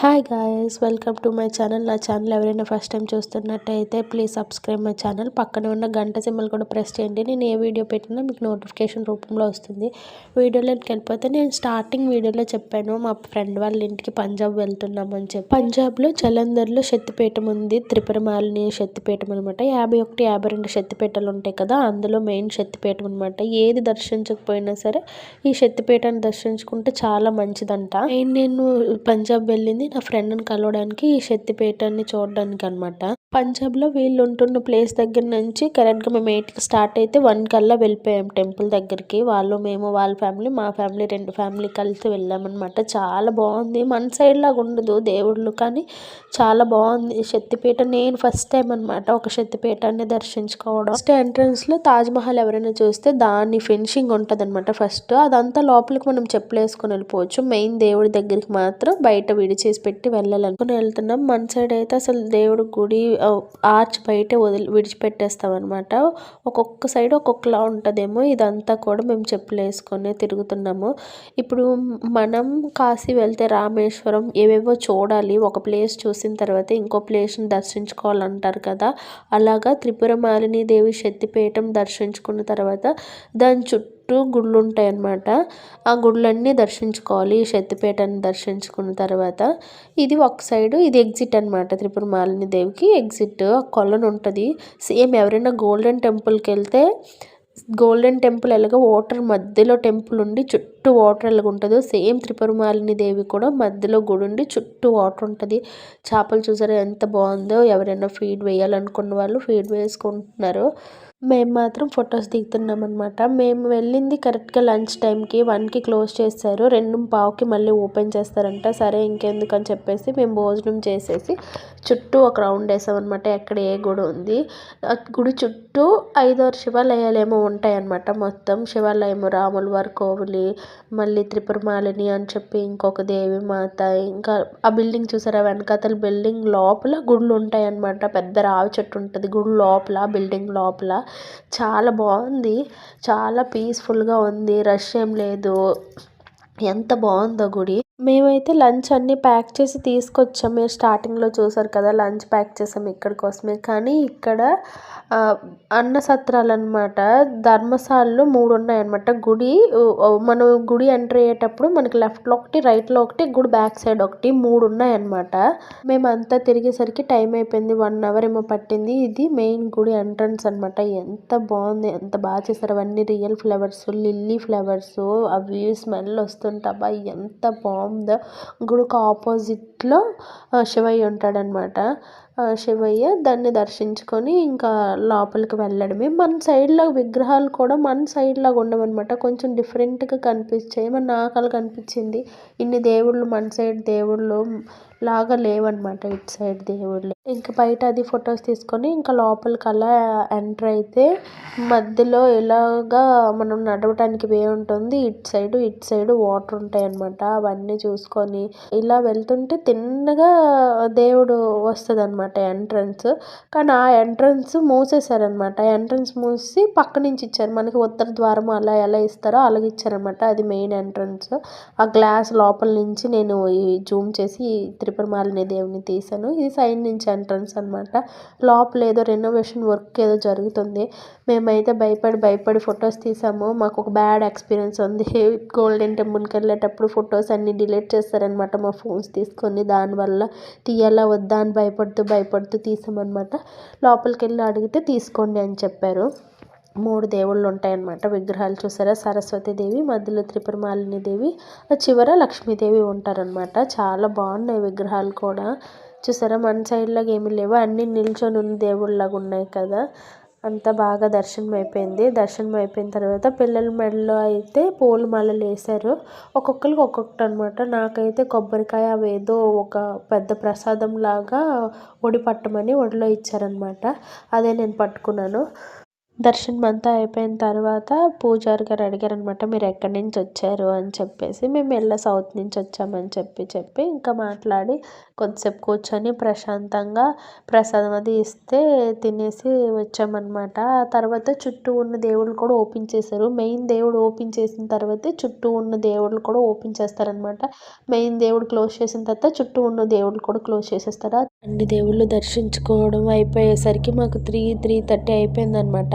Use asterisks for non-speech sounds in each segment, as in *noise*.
Hi guys welcome to my channel నా channel ఎవరైనా first time చూస్తున్నట్టయితే ప్లీజ్ సబ్స్క్రైబ్ మై ఛానల్ పక్కన ఉన్న గంట సింబల్ కూడా ప్రెస్ చేయండి. నేను ఏ వీడియో పెట్టినా మీకు నోటిఫికేషన్ రూపంలో వస్తుంది. వీడియోలోకి వెళ్ళిపోతే నేను స్టార్టింగ్ వీడియోలో చెప్పాను. మా ఫ్రెండ్ వాళ్ళ ఇంటికి పంజాబ్ వెళ్తున్నామని చెప్పి. పంజాబ్లో జలంధర్లో శక్తిపీఠం ఉంది. త్రిపురమాలిని శక్తిపీఠం అనమాట యాభై ఒకటి యాభై రెండు శక్తిపీఠాలు ఉంటాయి కదా అందులో మెయిన్ శక్తిపీఠం అనమాట ఏది దర్శించకపోయినా సరే ఈ శక్తిపీఠాన్ని దర్శించుకుంటే చాలా మంచిదంట. నేను పంజాబ్ వెళ్ళింది నా ఫ్రెండ్ని కలవడానికి ఈ శక్తిపీఠాన్ని చూడడానికి అనమాట పంజాబ్లో వీళ్ళు ఉంటున్న ప్లేస్ దగ్గర నుంచి కరెక్ట్గా మేము ఎయిట్కి స్టార్ట్ అయితే వన్ కల్లా వెళ్ళిపోయాం టెంపుల్ దగ్గరికి. వాళ్ళు మేము వాళ్ళ ఫ్యామిలీ మా ఫ్యామిలీ రెండు ఫ్యామిలీ కలిసి వెళ్ళామన్నమాట. చాలా బాగుంది. మన సైడ్ లాగా ఉండదు దేవుళ్ళు కానీ చాలా బాగుంది. శక్తిపీఠ నేను ఫస్ట్ టైం అనమాట ఒక శక్తిపీఠాన్ని దర్శించుకోవడం. ఫస్ట్ ఎంట్రన్స్లో తాజ్మహల్ ఎవరైనా చూస్తే దాని ఫినిషింగ్ ఉంటుంది అనమాట ఫస్ట్. అదంతా లోపలికి మనం చెప్పులేసుకొని వెళ్ళిపోవచ్చు. మెయిన్ దేవుడి దగ్గరికి మాత్రం బయట విడిచేసి పెట్టి వెళ్ళాలనుకుని వెళ్తున్నాం. మన సైడ్ అయితే అసలు దేవుడి గుడి ఆర్చ్ బయట వదిలి విడిచిపెట్టేస్తాం అనమాట ఒక్కొక్క సైడ్ ఒక్కొక్కలా ఉంటుందేమో. ఇదంతా కూడా మేము చెప్పులు వేసుకొని తిరుగుతున్నాము. ఇప్పుడు మనం కాశీ వెళ్తే రామేశ్వరం ఏవేవో చూడాలి. ఒక ప్లేస్ చూసిన తర్వాత ఇంకో ప్లేస్ని దర్శించుకోవాలంటారు కదా. అలాగా త్రిపుర మాలిని దేవి శక్తిపీఠం దర్శించుకున్న తర్వాత దాని చుట్టూ చుట్టూ గుళ్ళు ఉంటాయి అన్నమాట ఆ గుళ్ళన్నీ దర్శించుకోవాలి ఈ దర్శించుకున్న తర్వాత. ఇది ఒక సైడ్ ఇది ఎగ్జిట్ అనమాట త్రిపుర మాలిని దేవికి ఎగ్జిట్ కొలను ఉంటుంది సేమ్ ఎవరైనా గోల్డెన్ టెంపుల్కి వెళ్తే గోల్డెన్ టెంపుల్ ఎలాగో వాటర్ మధ్యలో టెంపుల్ ఉండి చుట్టూ వాటర్ ఎలాగ ఉంటుందో సేమ్ త్రిపురమాలిని దేవి కూడా మధ్యలో గుడి ఉండి చుట్టూ వాటర్ ఉంటుంది చేపలు చూసారా ఎంత బాగుందో ఎవరైనా ఫీడ్ వేయాలనుకున్న వాళ్ళు ఫీడ్ వేసుకుంటున్నారు. మేము మాత్రం ఫొటోస్ దిగుతున్నాం అనమాట మేము వెళ్ళింది కరెక్ట్గా లంచ్ టైంకి వన్కి క్లోజ్ చేస్తారు రెండు పావుకి మళ్ళీ ఓపెన్ చేస్తారంట. సరే ఇంకెందుకు అని చెప్పేసి మేము భోజనం చేసేసి చుట్టూ ఒక రౌండ్ వేసామన్నమాట. ఎక్కడ ఏ గుడి ఉంది. గుడి చుట్టూ ఐదారు శివాలయాలు ఏమో ఉంటాయన్నమాట మొత్తం. శివాలయం రాముల వారి కోవిలి మళ్ళీ త్రిపురమాలిని అని చెప్పి ఇంకొక దేవి మాత ఇంకా ఆ బిల్డింగ్ చూసారా? వెనకాతల బిల్డింగ్ లోపల గుళ్ళు ఉంటాయన్నమాట. పెద్ద రావి చెట్టు ఉంటుంది గుడి లోపల బిల్డింగ్ లోపల. చాలా బాగుంది. చాలా పీస్ఫుల్గా ఉంది. రష్ ఏం లేదు. ఎంత బాగుందో గుడి. మేమైతే లంచ్ అన్నీ ప్యాక్ చేసి తీసుకొచ్చాం. మీరు స్టార్టింగ్లో చూసారు కదా లంచ్ ప్యాక్ చేసాం ఇక్కడ కోసమే కానీ ఇక్కడ అన్న సత్రాలు అనమాట ధర్మశాలలు మూడు ఉన్నాయన్నమాట. గుడి మనం గుడి ఎంటర్ అయ్యేటప్పుడు మనకి లెఫ్ట్లో ఒకటి రైట్లో ఒకటి గుడి బ్యాక్ సైడ్ ఒకటి మూడు ఉన్నాయన్నమాట. మేమంతా తిరిగేసరికి టైం అయిపోయింది. వన్ అవర్ ఏమో పట్టింది. ఇది మెయిన్ గుడి ఎంట్రన్స్ అనమాట ఎంత బాగుంది ఎంత బాగా చేశారు. అవన్నీ రియల్ ఫ్లవర్స్ లిల్లీ ఫ్లవర్స్ అవి స్మెల్ వస్తుంటా ఎంత బాగుంది. గుడికి ఆపోజిట్లో శివయ్య ఉంటాడనమాట. శివయ్య దాన్ని దర్శించుకొని ఇంకా లోపలికి వెళ్ళడమే. మన సైడ్లో విగ్రహాలు కూడా మన సైడ్లాగా ఉండవన్నమాట. కొంచెం డిఫరెంట్గా కనిపించాయి. మన నాకు కనిపించింది. ఇన్ని దేవుళ్ళు మన సైడ్ దేవుళ్ళు లాగా లేవన్నమాట. ఇటు సైడ్ దేవుళ్ళు. ఇంకా బయట అది ఫొటోస్ తీసుకొని ఇంకా లోపలికి అలా ఎంటర్ అయితే మధ్యలో ఇలాగా మనం నడవటానికి వే ఉంటుంది. ఇటు సైడ్ ఇటు సైడ్ వాటర్ ఉంటాయి అనమాట అవన్నీ చూసుకొని ఇలా వెళ్తుంటే తిన్నగా దేవుడు వస్తుంది అనమాట ఎంట్రన్స్. కానీ ఆ ఎంట్రన్స్ మూసేశారనమాట ఎంట్రన్స్ మూసి పక్క నుంచి ఇచ్చారు. మనకి ఉత్తర ద్వారం అలా ఎలా ఇస్తారో అలాగే ఇచ్చారనమాట అది మెయిన్ ఎంట్రన్స్. ఆ గ్లాస్ లోపల నుంచి నేను ఈ జూమ్ చేసి త్రిపురమాలిని దేవుని తీశాను. ఇది సైడ్ నుంచి ఎంట్రన్స్ అనమాట లోపల ఏదో రెనోవేషన్ వర్క్ ఏదో జరుగుతుంది. మేమైతే భయపడి భయపడి ఫొటోస్ తీసాము మాకు ఒక బ్యాడ్ ఎక్స్పీరియన్స్ ఉంది. *laughs* గోల్డెన్ టెంపుల్కి వెళ్ళేటప్పుడు ఫొటోస్ అన్నీ డిలీట్ చేస్తారనమాట మా ఫోన్స్ తీసుకొని. దానివల్ల తీయాలా వద్దా అని భయపడుతూ భయపడుతూ తీసామన్నమాట. లోపలికి వెళ్ళి అడిగితే తీసుకోండి అని చెప్పారు. మూడు దేవుళ్ళు ఉంటాయన్నమాట. విగ్రహాలు చూసారా? సరస్వతీదేవి మధ్యలో త్రిపురమాలిని దేవి చివర లక్ష్మీదేవి ఉంటారనమాట చాలా బాగున్నాయి విగ్రహాలు కూడా. చూసారా? మన సైడ్లాగా ఏమీ లేవు. అన్నీ నిల్చొని ఉన్న దేవుళ్ళలాగా ఉన్నాయి కదా. అంత బాగా దర్శనం అయిపోయింది దర్శనం అయిపోయిన తర్వాత పిల్లల మెడలో అయితే పూల మాలలు వేశారు. ఒక్కొక్కరికి ఒక్కొక్కటి అనమాట నాకైతే కొబ్బరికాయ అవేదో ఒక పెద్ద ప్రసాదం లాగా ఒడి పట్టమని ఒడిలో ఇచ్చారనమాట అదే నేను పట్టుకున్నాను. దర్శనం అంతా అయిపోయిన తర్వాత పూజారి గారు అడిగారు అనమాట మీరు ఎక్కడి నుంచి వచ్చారు? అని చెప్పేసి మేము వెళ్ళ సౌత్ నుంచి వచ్చామని చెప్పి చెప్పి ఇంకా మాట్లాడి కొద్దిసేపు కూర్చొని ప్రశాంతంగా ప్రసాదం అది ఇస్తే తినేసి వచ్చామన్నమాట. ఆ తర్వాత చుట్టూ ఉన్న దేవుళ్ళు కూడా ఓపెన్ చేశారు. మెయిన్ దేవుడు ఓపెన్ చేసిన తర్వాత చుట్టూ ఉన్న దేవుళ్ళు కూడా ఓపెన్ చేస్తారనమాట మెయిన్ దేవుడు క్లోజ్ చేసిన తర్వాత చుట్టూ ఉన్న దేవుళ్ళు కూడా క్లోజ్ చేసేస్తారు. అన్ని దేవుళ్ళు దర్శించుకోవడం అయిపోయేసరికి మాకు త్రీ త్రీ థర్టీ అయిపోయిందనమాట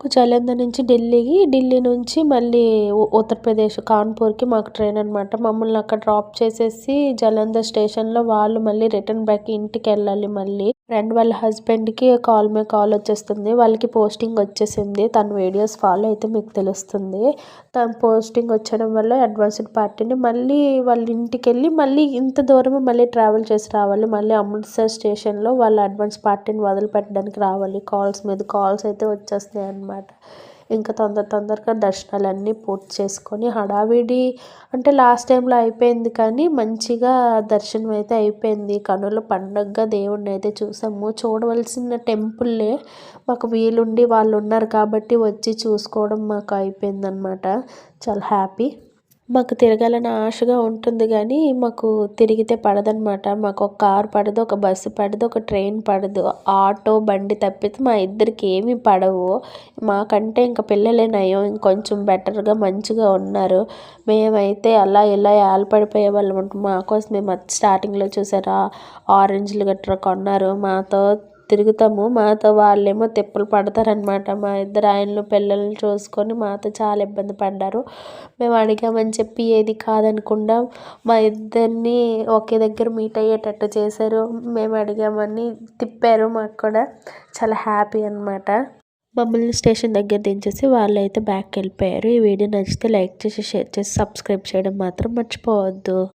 జలంధర్ నుంచి ఢిల్లీకి ఢిల్లీ నుంచి మళ్ళీ ఉత్తరప్రదేశ్ కాన్పూర్కి మాకు ట్రైన్ అనమాట మమ్మల్ని అక్కడ డ్రాప్ చేసేసి జలంధర్ స్టేషన్లో వాళ్ళు మళ్ళీ రిటర్న్ బ్యాక్ ఇంటికి వెళ్ళాలి మళ్ళీ. ఫ్రెండ్ వాళ్ళ హస్బెండ్కి కాల్ మీద కాల్ వచ్చేస్తుంది. వాళ్ళకి పోస్టింగ్ వచ్చేసింది. తన వీడియోస్ ఫాలో అయితే మీకు తెలుస్తుంది. తన పోస్టింగ్ వచ్చడం వల్ల అడ్వాన్స్డ్ పార్టీని మళ్ళీ వాళ్ళ ఇంటికి వెళ్ళి మళ్ళీ ఇంత దూరం మళ్ళీ ట్రావెల్ చేసి రావాలి. మళ్ళీ అమృత్సర్ స్టేషన్లో వాళ్ళ అడ్వాన్స్ పార్టీని వదిలిపెట్టడానికి రావాలి. కాల్స్ మీద కాల్స్ అయితే వచ్చేస్తాయి అన్నమాట ఇంకా తొందర తొందరగా దర్శనాలన్నీ పూర్తి చేసుకొని హడావిడి అంటే లాస్ట్ టైంలో అయిపోయింది కానీ మంచిగా దర్శనం అయితే అయిపోయింది. కనుల పండగగా దేవుణ్ణి అయితే చూసాము. చూడవలసిన టెంపుల్లే మాకు వీలుండి వాళ్ళు ఉన్నారు కాబట్టి వచ్చి చూసుకోవడం మాకు అయిపోయిందనమాట చాలా హ్యాపీ. మాకు తిరగాలని ఆశగా ఉంటుంది కానీ మాకు తిరిగితే పడదనమాట మాకు ఒక కార్ పడదు ఒక బస్సు పడదు ఒక ట్రైన్ పడదు. ఆటో బండి తప్పితే మా ఇద్దరికి ఏమీ పడవు. మాకంటే ఇంకా పిల్లలే నయం ఇంకొంచెం బెటర్గా మంచిగా ఉన్నారు. మేమైతే అలా ఇలా ఏలపడిపోయే వాళ్ళం మా కోసం మేము స్టార్టింగ్లో చూసారా? ఆరెంజ్లు గట్రా కొన్నారు. మాతో తిరుగుతాము. మాతో వాళ్ళేమో తిప్పలు పడతారనమాట మా ఇద్దరు ఆయనలు పిల్లల్ని చూసుకొని మాతో చాలా ఇబ్బంది పడ్డారు. మేము అడిగామని చెప్పి ఏది కాదనకుండా మా ఇద్దరిని ఒకే దగ్గర మీట్ అయ్యేటట్టు చేశారు. మేము అడిగామని తిప్పారు మాకు కూడా. చాలా హ్యాపీ అనమాట మమ్మల్ని స్టేషన్ దగ్గర దించేసి వాళ్ళు అయితే బ్యాక్కి వెళ్ళిపోయారు. ఈ వీడియో నచ్చితే లైక్ చేసి షేర్ చేసి సబ్స్క్రైబ్ చేయడం మాత్రం మర్చిపోవద్దు.